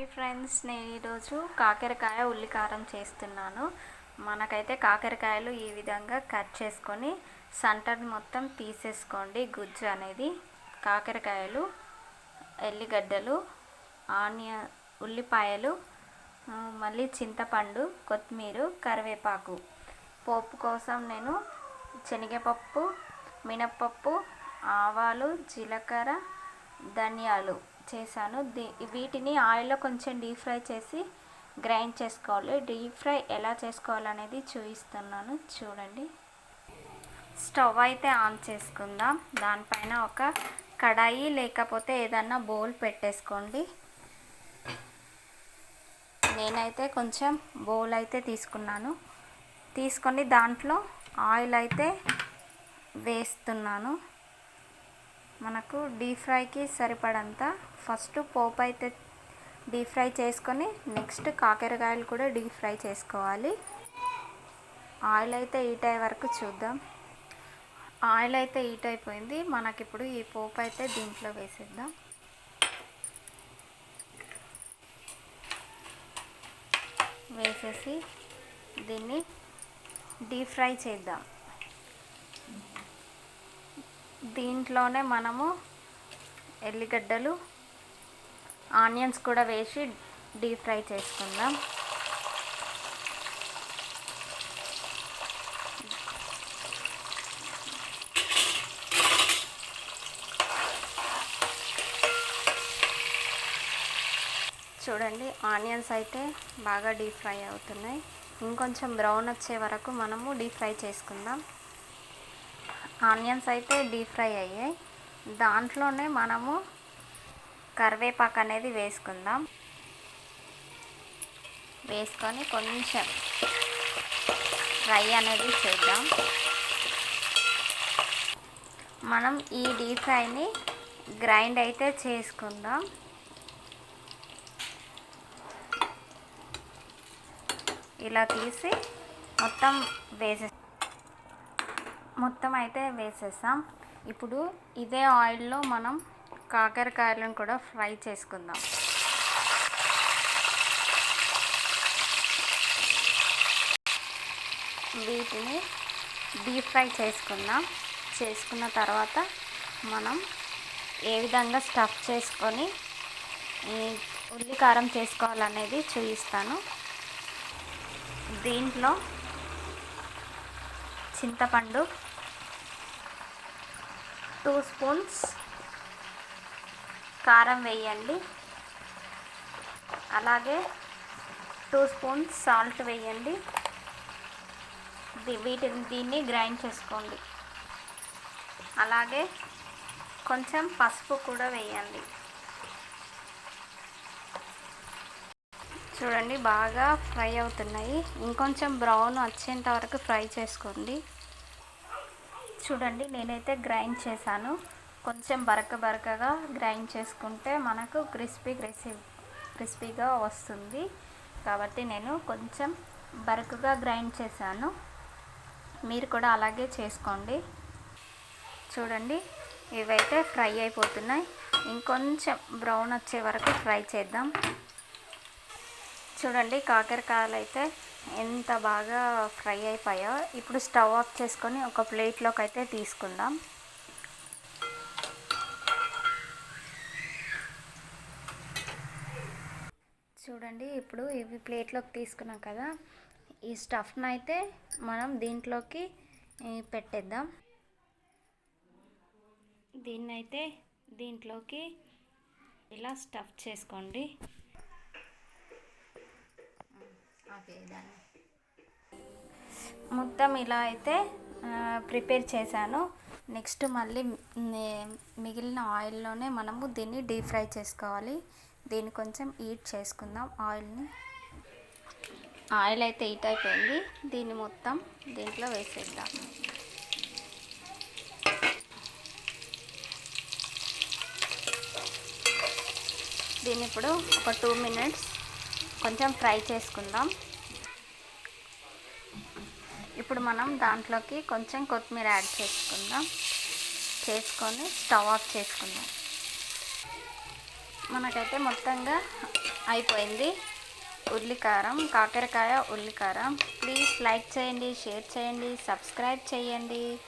హే friends నేను ఈరోజు కాకరకాయ ఉల్లికారం చేస్తున్నాను. మనకైతే కాకరకాయలు ఈ విధంగా కట్ చేసుకొని సంటర్ మొత్తం తీసేసుకోండి. గుజ్జు అనేది కాకరకాయలు ఎల్లిగడ్డలు ఆనియన్ ఉల్లిపాయలు మళ్ళీ చింతపండు కొత్తిమీర కరివేపాకు. పోపు కోసం నేను శనగపప్పు మినప్పప్పు ఆవాలు జీలకర్ర ధనియాలు చేశాను. దీ వీటిని ఆయిల్లో కొంచెం డీప్ ఫ్రై చేసి గ్రైండ్ చేసుకోవాలి. డీప్ ఫ్రై ఎలా చేసుకోవాలనేది చూపిస్తున్నాను. చూడండి. స్టవ్ అయితే ఆన్ చేసుకుందాం. దానిపైన ఒక కడాయి లేకపోతే ఏదన్నా బౌల్ పెట్టేసుకోండి. నేనైతే కొంచెం బౌల్ అయితే తీసుకున్నాను. తీసుకొని దాంట్లో ఆయిల్ అయితే వేస్తున్నాను. మనకు డీప్ ఫ్రైకి సరిపడంత ఫస్ట్ పోపు అయితే డీప్ ఫ్రై చేసుకొని నెక్స్ట్ కాకరకాయలు కూడా డీప్ ఫ్రై చేసుకోవాలి. ఆయిల్ అయితే హీట్ అయ్యే వరకు చూద్దాం. ఆయిల్ అయితే హీట్ అయిపోయింది. మనకిప్పుడు ఈ పోపు అయితే దీంట్లో వేసేద్దాం. వేసేసి దీన్ని డీప్ ఫ్రై చేద్దాం. దీంట్లోనే మనము ఎల్లిగడ్డలు ఆనియన్స్ కూడా వేసి డీప్ ఫ్రై చేసుకుందాం. చూడండి ఆనియన్స్ అయితే బాగా డీప్ ఫ్రై అవుతున్నాయి. ఇంకొంచెం బ్రౌన్ వచ్చే వరకు మనము డీప్ ఫ్రై చేసుకుందాం. ఆనియన్స్ అయితే డీప్ ఫ్రై అయ్యాయి. దాంట్లోనే మనము కరివేపాకు అనేది వేసుకుందాం. వేసుకొని కొంచెం ఫ్రై అనేది చేద్దాం. మనం ఈ డీప్ ఫ్రైని గ్రైండ్ అయితే చేసుకుందాం. ఇలా తీసి మొత్తం వేసే మొత్తం అయితే వేసేసాం. ఇప్పుడు ఇదే ఆయిల్లో మనం కాకరకాయలను కూడా ఫ్రై చేసుకుందాం. వీటిని డీప్ ఫ్రై చేసుకుందాం. చేసుకున్న తర్వాత మనం ఏ విధంగా స్టఫ్ చేసుకొని ఉల్లి కారం చేసుకోవాలనేది చూపిస్తాను. దీంట్లో చింతపండు టూ స్పూన్స్ కారం వేయండి. అలాగే టూ స్పూన్స్ సాల్ట్ వేయండి. వీటిని దీన్ని గ్రైండ్ చేసుకోండి. అలాగే కొంచెం పసుపు కూడా వేయండి. చూడండి బాగా ఫ్రై అవుతున్నాయి. ఇంకొంచెం బ్రౌన్ వచ్చేంత వరకు ఫ్రై చేసుకోండి. చూడండి నేనైతే గ్రైండ్ చేశాను. కొంచెం బరక బరకగా గ్రైండ్ చేసుకుంటే మనకు క్రిస్పీ క్రిస్పీ క్రిస్పీగా వస్తుంది. కాబట్టి నేను కొంచెం బరకగా గ్రైండ్ చేశాను. మీరు కూడా అలాగే చేసుకోండి. చూడండి ఇవైతే ఫ్రై అయిపోతున్నాయి. ఇంకొంచెం బ్రౌన్ వచ్చే వరకు ఫ్రై చేద్దాం. చూడండి కాకరకాయలు అయితే ఎంత బాగా ఫ్రై అయిపోయాయో ఇప్పుడు స్టవ్ ఆఫ్ చేసుకొని ఒక ప్లేట్లోకి అయితే తీసుకుందాం. చూడండి ఇప్పుడు ఇవి ప్లేట్లోకి తీసుకున్నాం కదా. ఈ స్టఫ్ను అయితే మనం దీంట్లోకి పెట్టేద్దాం. దీన్నైతే దీంట్లోకి ఇలా స్టఫ్ చేసుకోండి. ఆపేదాన్ని మొత్తం ఇలా అయితే ప్రిపేర్ చేశాను. నెక్స్ట్ మళ్ళీ మిగిలిన ఆయిల్లోనే మనము దీన్ని డీప్ ఫ్రై చేసుకోవాలి. దీన్ని కొంచెం హీట్ చేసుకుందాం ఆయిల్ని. ఆయిల్ అయితే హీట్ అయిపోయింది. దీన్ని మొత్తం దీంట్లో వేసేద్దాం. దీన్ని ఇప్పుడు ఒక టూ మినిట్స్ కొంచెం ఫ్రై చేసుకుందాం. ఇప్పుడు మనం దాంట్లోకి కొంచెం కొత్తిమీర యాడ్ చేసుకుందాం. చేసుకొని స్టవ్ ఆఫ్ చేసుకుందాం. మనకైతే మొత్తంగా అయిపోయింది. ఉల్లికారం కాకరకాయ ఉల్లికారం. ప్లీజ్ లైక్ చేయండి షేర్ చేయండి సబ్స్క్రైబ్ చేయండి.